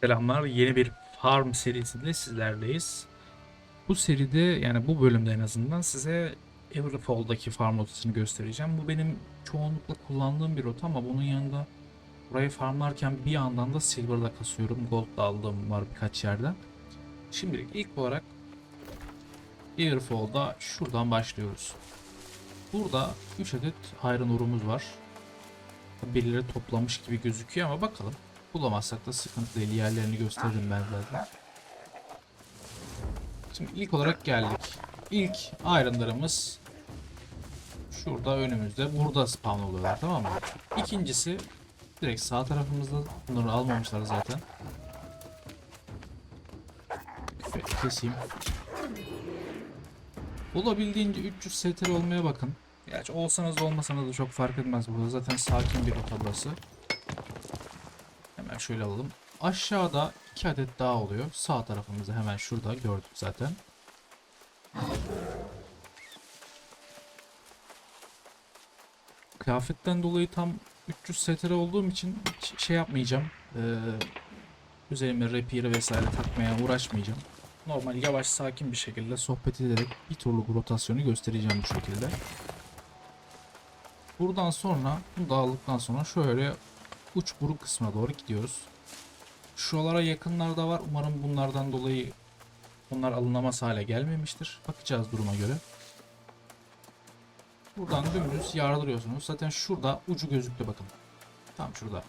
Selamlar. Yeni bir farm serisinde sizlerleyiz. Bu seride yani bu bölümde en azından size Everfall'daki farm rotasını göstereceğim. Bu benim çoğunlukla kullandığım bir rota ama bunun yanında burayı farmlarken bir yandan da Silver'da kasıyorum. Gold da aldığım var birkaç yerden. Şimdilik ilk olarak Everfall'da şuradan başlıyoruz. Burada 3 adet Iron Ore'umuz var. Birileri toplamış gibi gözüküyor ama bakalım. Bulamazsak da sıkıntı değil. Yerlerini gösteririm ben zaten. Şimdi ilk olarak geldik. İlk ironlarımız şurada önümüzde. Burada spawn oluyorlar tamam mı? İkincisi direkt sağ tarafımızda. Bunları almamışlar zaten. Şöyle Keseyim. Olabildiğince 300 STR olmaya bakın. Gerçi olsanız olmasanız da çok fark etmez burada. Zaten sakin bir rota burası. Hemen şöyle alalım. Aşağıda iki adet daha oluyor. Sağ tarafımızda hemen şurada gördük zaten. Kıyafetten dolayı tam 300 STR olduğum için şey yapmayacağım. Ee, üzerime rapier vesaire takmaya uğraşmayacağım. Normal yavaş sakin bir şekilde sohbet ederek bir turluk rotasyonu göstereceğim bu şekilde. Buradan sonra bunu da sonra şöyle uç buruk kısmına doğru gidiyoruz. Şuralara yakınlarda var. Umarım bunlardan dolayı bunlar alınamaz hale gelmemiştir. Bakacağız duruma göre. Buradan dümdüz yardırıyorsunuz. Zaten şurada ucu gözüktü bakın. Tam şurada.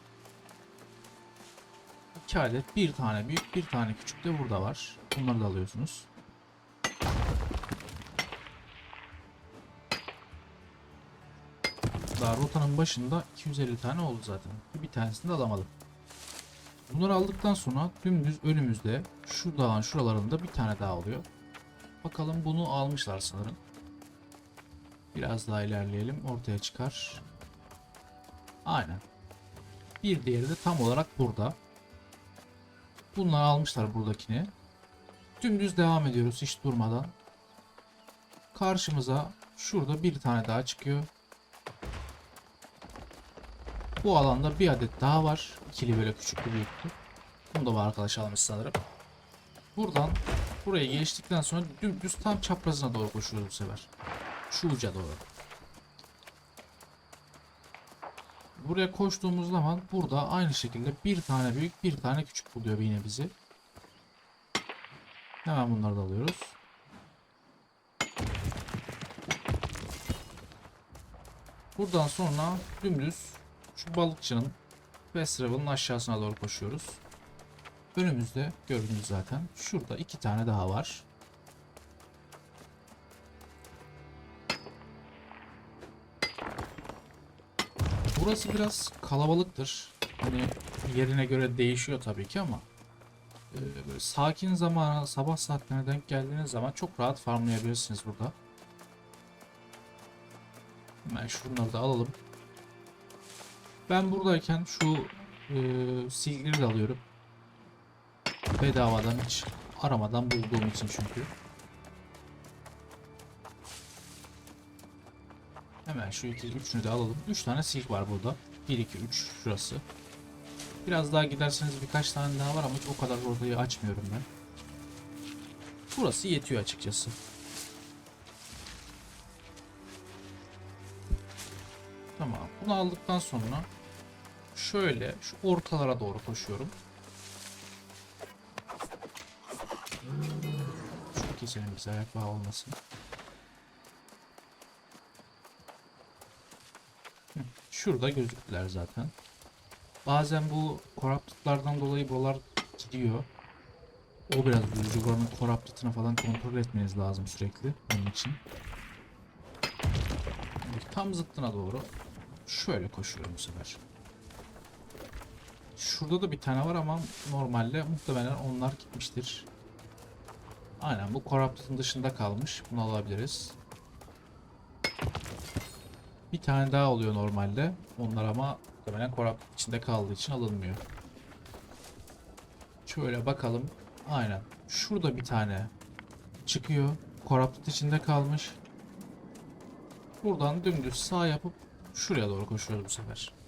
İki adet bir tane büyük bir tane küçük de burada var. Bunları da alıyorsunuz. Daha rotanın başında 250 tane oldu zaten. Bir tanesini de alamadım. Bunları aldıktan sonra dümdüz önümüzde şu dağın şuralarında bir tane daha oluyor. Bakalım bunu almışlar sanırım. Biraz daha ilerleyelim. Ortaya çıkar. Aynen. Bir diğeri de tam olarak burada. Bunları almışlar buradakini. Dümdüz devam ediyoruz hiç durmadan. Karşımıza şurada bir tane daha çıkıyor. Bu alanda bir adet daha var. İkili böyle küçüklü büyüklü. Bunu da bu arkadaş almış sanırım. Buradan buraya geçtikten sonra dümdüz tam çaprazına doğru koşuyoruz bu sefer. Şu uca doğru. Buraya koştuğumuz zaman burada aynı şekilde bir tane büyük bir tane küçük buluyor yine bizi. Hemen bunları da alıyoruz. Buradan sonra dümdüz şu balıkçının West Ravel'ın aşağısına doğru koşuyoruz. Önümüzde gördüğünüz zaten. Şurada iki tane daha var. Burası biraz kalabalıktır. Hani yerine göre değişiyor tabii ki ama e, böyle sakin zamana, sabah saatlerine denk geldiğiniz zaman çok rahat farmlayabilirsiniz burada. Hemen şunları da alalım. Ben buradayken şu e, silgileri de alıyorum. Bedavadan hiç aramadan bulduğum için çünkü. Hemen şu iki, üçünü de alalım. Üç tane silk var burada. 1, 2, 3 şurası. Biraz daha giderseniz birkaç tane daha var ama hiç o kadar orayı açmıyorum ben. Burası yetiyor açıkçası. Tamam. Bunu aldıktan sonra şöyle şu ortalara doğru koşuyorum. Şunu keselim bize ayak bağı olmasın. Şurada gözüktüler zaten. Bazen bu corrupted'lardan dolayı buralar gidiyor. O biraz üzücü. Buranın corrupted'ını falan kontrol etmeniz lazım sürekli. Onun için. Tam zıttına doğru şöyle koşuyorum bu sefer. Şurada da bir tane var ama normalde muhtemelen onlar gitmiştir. Aynen bu Corrupted'ın dışında kalmış. Bunu alabiliriz. Bir tane daha oluyor normalde. Onlar ama muhtemelen Corrupted içinde kaldığı için alınmıyor. Şöyle bakalım. Aynen. Şurada bir tane çıkıyor. Corrupted içinde kalmış. Buradan dümdüz sağ yapıp şuraya doğru koşuyoruz bu sefer.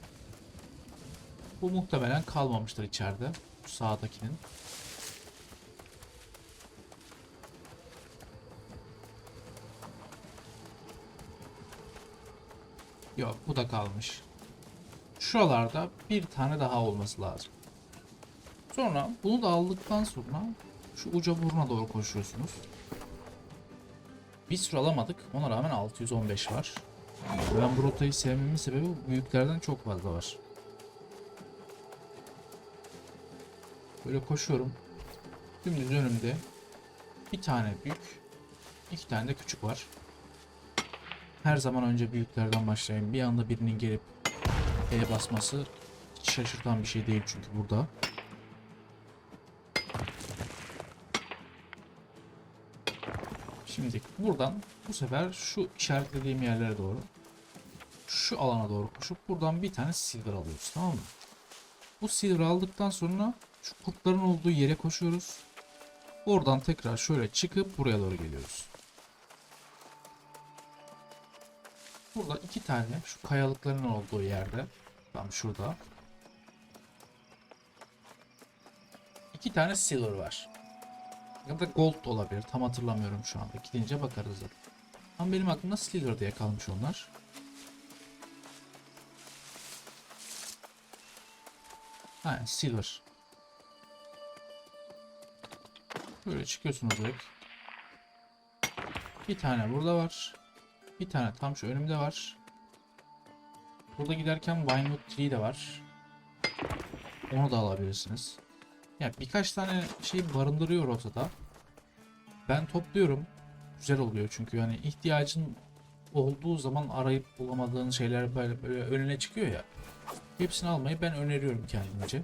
Bu muhtemelen kalmamıştır içeride. Şu sağdakinin. Yok bu da kalmış. Şuralarda bir tane daha olması lazım. Sonra bunu da aldıktan sonra şu uca buruna doğru koşuyorsunuz. Bir sürü alamadık. Ona rağmen 615 var. Ben bu rotayı sevmemin sebebi bu büyüklerden çok fazla var. Böyle koşuyorum. Dümdüz önümde bir tane büyük, iki tane de küçük var. Her zaman önce büyüklerden başlayın. Bir anda birinin gelip E basması hiç şaşırtan bir şey değil çünkü burada. Şimdi buradan bu sefer şu işaretlediğim yerlere doğru şu alana doğru koşup buradan bir tane silver alıyoruz tamam mı? Bu silver aldıktan sonra şu kurtların olduğu yere koşuyoruz. Oradan tekrar şöyle çıkıp buraya doğru geliyoruz. Burada iki tane şu kayalıkların olduğu yerde tam şurada iki tane silver var. Ya da gold da olabilir. Tam hatırlamıyorum şu anda. Gidince bakarız zaten. Ama benim aklımda silver diye kalmış onlar. Ha, silver. Böyle çıkıyorsunuz direkt. Bir tane burada var. Bir tane tam şu önümde var. Burada giderken Vinewood Tree de var. Onu da alabilirsiniz. Yani birkaç tane şey barındırıyor ortada. Ben topluyorum. Güzel oluyor çünkü yani ihtiyacın olduğu zaman arayıp bulamadığın şeyler böyle, böyle önüne çıkıyor ya. Hepsini almayı ben öneriyorum kendimce.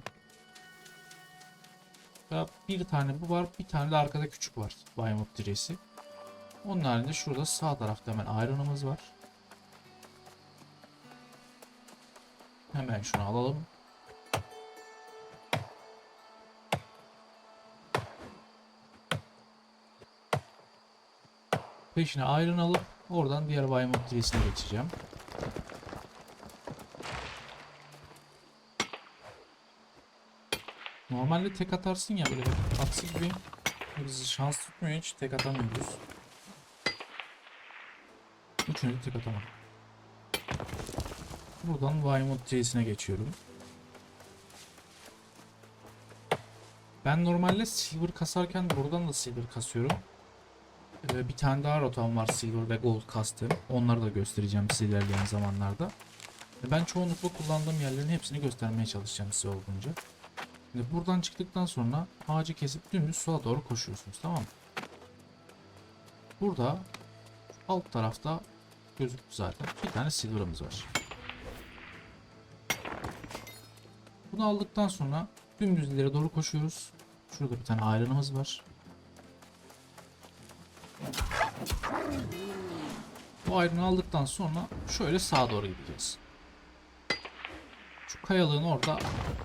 Ya bir tane bu var, bir tane de arkada küçük var. Vinewood Tree'si. Onun haricinde şurada sağ tarafta hemen ayranımız var. Hemen şunu alalım. Peşine ayran alıp oradan diğer Weymouth Tree'sine geçeceğim. Normalde tek atarsın ya böyle atsı gibi. Biz şans tutmuyor hiç tek atamıyoruz. Üçünü de tek atamam. Buradan Weymouth Tree'sine geçiyorum. Ben normalde silver kasarken buradan da silver kasıyorum. Ee, bir tane daha rotam var silver ve gold kastım. Onları da göstereceğim size ilerleyen zamanlarda. Ve Ben çoğunlukla kullandığım yerlerin hepsini göstermeye çalışacağım size olduğunca. Şimdi buradan çıktıktan sonra ağacı kesip dümdüz sola doğru koşuyorsunuz tamam mı? Burada alt tarafta gözüktü zaten. Bir tane silver'ımız var. Bunu aldıktan sonra dümdüz ileri doğru koşuyoruz. Şurada bir tane ayranımız var. Bu ayrını aldıktan sonra şöyle sağa doğru gideceğiz. Kayalığın orada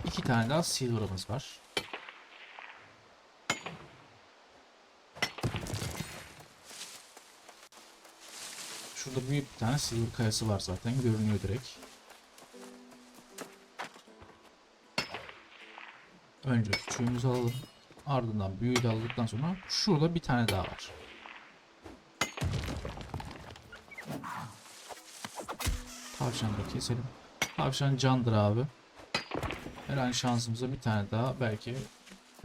iki tane daha silver'ımız var. Şurada büyük bir tane silver kayası var zaten görünüyor direkt. Önce küçüğümüzü alalım. Ardından büyüğü de aldıktan sonra şurada bir tane daha var. Tavşanı da keselim. Tavşan candır abi. Her an şansımıza bir tane daha belki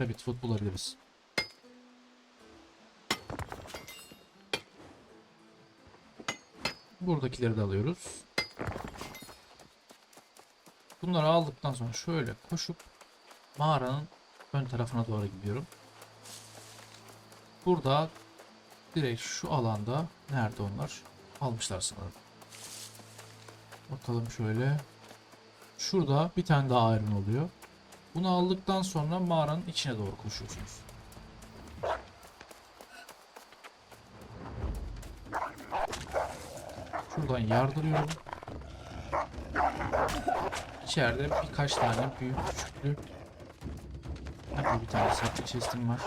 Rabbit Foot bulabiliriz. Buradakileri de alıyoruz. Bunları aldıktan sonra şöyle koşup mağaranın ön tarafına doğru gidiyorum. Burada direkt şu alanda nerede onlar? Almışlar sanırım. Bakalım şöyle. Şurada bir tane daha iron oluyor. Bunu aldıktan sonra mağaranın içine doğru koşuyorsunuz. Şuradan yardırıyorum. İçeride birkaç tane büyük küçüklü Burada bir tane saklı chest'im var.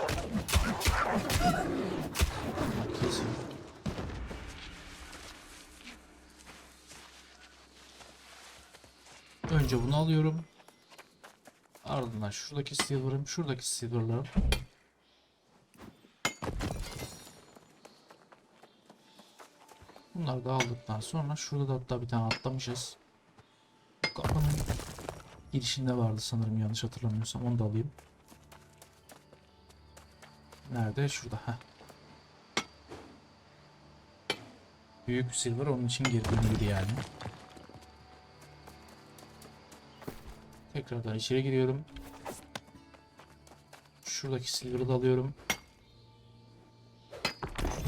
Kesin. Önce bunu alıyorum. Ardından şuradaki silver'ım, şuradaki silver'larım. Bunları da aldıktan sonra şurada da hatta bir tane atlamışız. Kapının girişinde vardı sanırım yanlış hatırlamıyorsam onu da alayım. Nerede? Şurada. Heh. Büyük silver onun için geri dönüyordu yani. Tekrardan içeri giriyorum. Şuradaki silver'ı da alıyorum.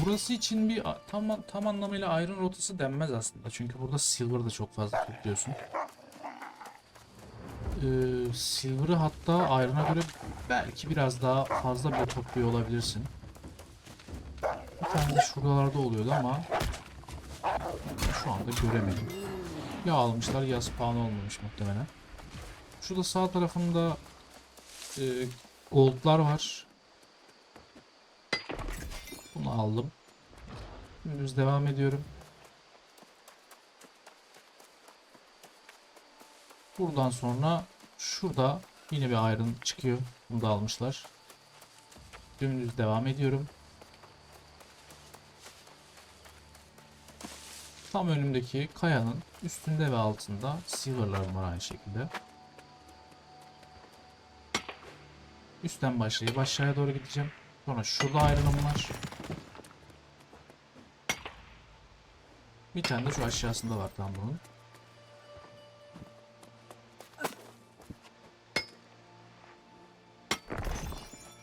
Burası için bir tam tam anlamıyla iron rotası denmez aslında. Çünkü burada silver da çok fazla topluyorsun. Ee, silver'ı hatta iron'a göre belki biraz daha fazla bile topluyor olabilirsin. Bir tane de şuralarda oluyordu ama şu anda göremedim. Ya almışlar ya spawn olmamış muhtemelen. Şurada sağ tarafında e, goldlar var. Bunu aldım. Dümdüz devam ediyorum. Buradan sonra şurada yine bir iron çıkıyor. Bunu da almışlar. Dümdüz devam ediyorum. Tam önümdeki kayanın üstünde ve altında silverlarım var aynı şekilde. Üstten başlayıp aşağıya doğru gideceğim. Sonra şurada ayrılım var. Bir tane de şu aşağısında var tam bunun.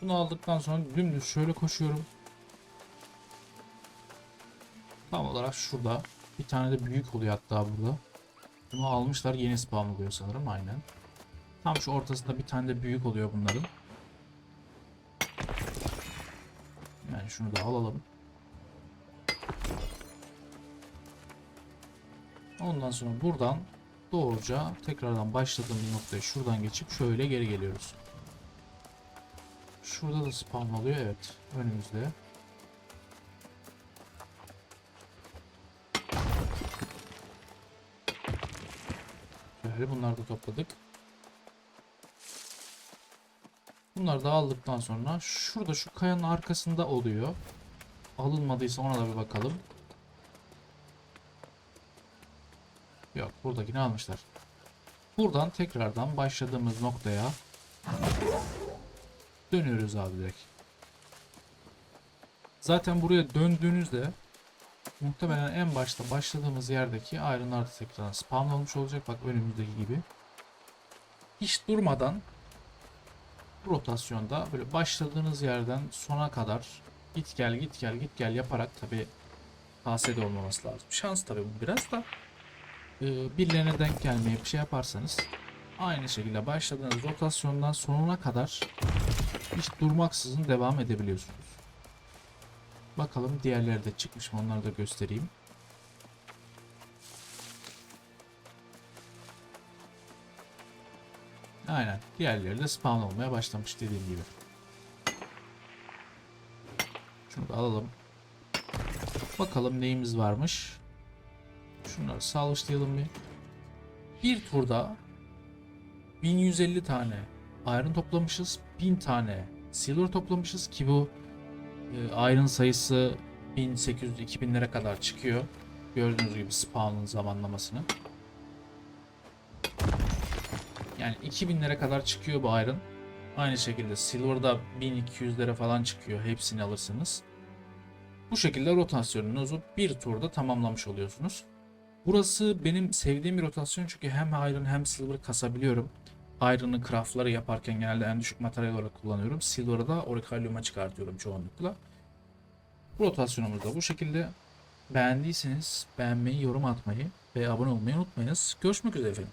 Bunu aldıktan sonra dümdüz şöyle koşuyorum. Tam olarak şurada. Bir tane de büyük oluyor hatta burada. Bunu almışlar yeni spawn oluyor sanırım aynen. Tam şu ortasında bir tane de büyük oluyor bunların. Yani şunu da alalım. Ondan sonra buradan doğruca tekrardan başladığımız noktaya şuradan geçip şöyle geri geliyoruz. Şurada da spawn oluyor evet önümüzde. Bunları da topladık. Bunları da aldıktan sonra şurada şu kayanın arkasında oluyor. Alınmadıysa ona da bir bakalım. Yok buradakini almışlar. Buradan tekrardan başladığımız noktaya dönüyoruz abi direkt. Zaten buraya döndüğünüzde muhtemelen en başta başladığımız yerdeki ayrınlar da tekrar spawn olmuş olacak. Bak önümüzdeki gibi. Hiç durmadan bu rotasyonda böyle başladığınız yerden sona kadar git gel git gel git gel yaparak tabi KS'de olmaması lazım. Şans tabi bu biraz da e, birilerine denk gelmeye bir şey yaparsanız aynı şekilde başladığınız rotasyondan sonuna kadar hiç durmaksızın devam edebiliyorsunuz. Bakalım diğerleri de çıkmış mı onları da göstereyim. Aynen. Diğerleri de spawn olmaya başlamış dediğim gibi. Şunu da alalım. Bakalım neyimiz varmış. Şunları sağlıçlayalım bir. Bir turda 1150 tane iron toplamışız. 1000 tane silver toplamışız ki bu e, iron sayısı 1800-2000'lere kadar çıkıyor. Gördüğünüz gibi spawn'ın zamanlamasını. Yani 2000'lere kadar çıkıyor bu iron. Aynı şekilde silver'da 1200'lere falan çıkıyor. Hepsini alırsınız. Bu şekilde rotasyonunuzu bir turda tamamlamış oluyorsunuz. Burası benim sevdiğim bir rotasyon çünkü hem iron hem silver kasabiliyorum. Iron'ı craftları yaparken genelde en düşük materyal olarak kullanıyorum. Silver'ı da orikalyuma çıkartıyorum çoğunlukla. Bu rotasyonumuz da bu şekilde. Beğendiyseniz beğenmeyi, yorum atmayı ve abone olmayı unutmayınız. Görüşmek üzere efendim.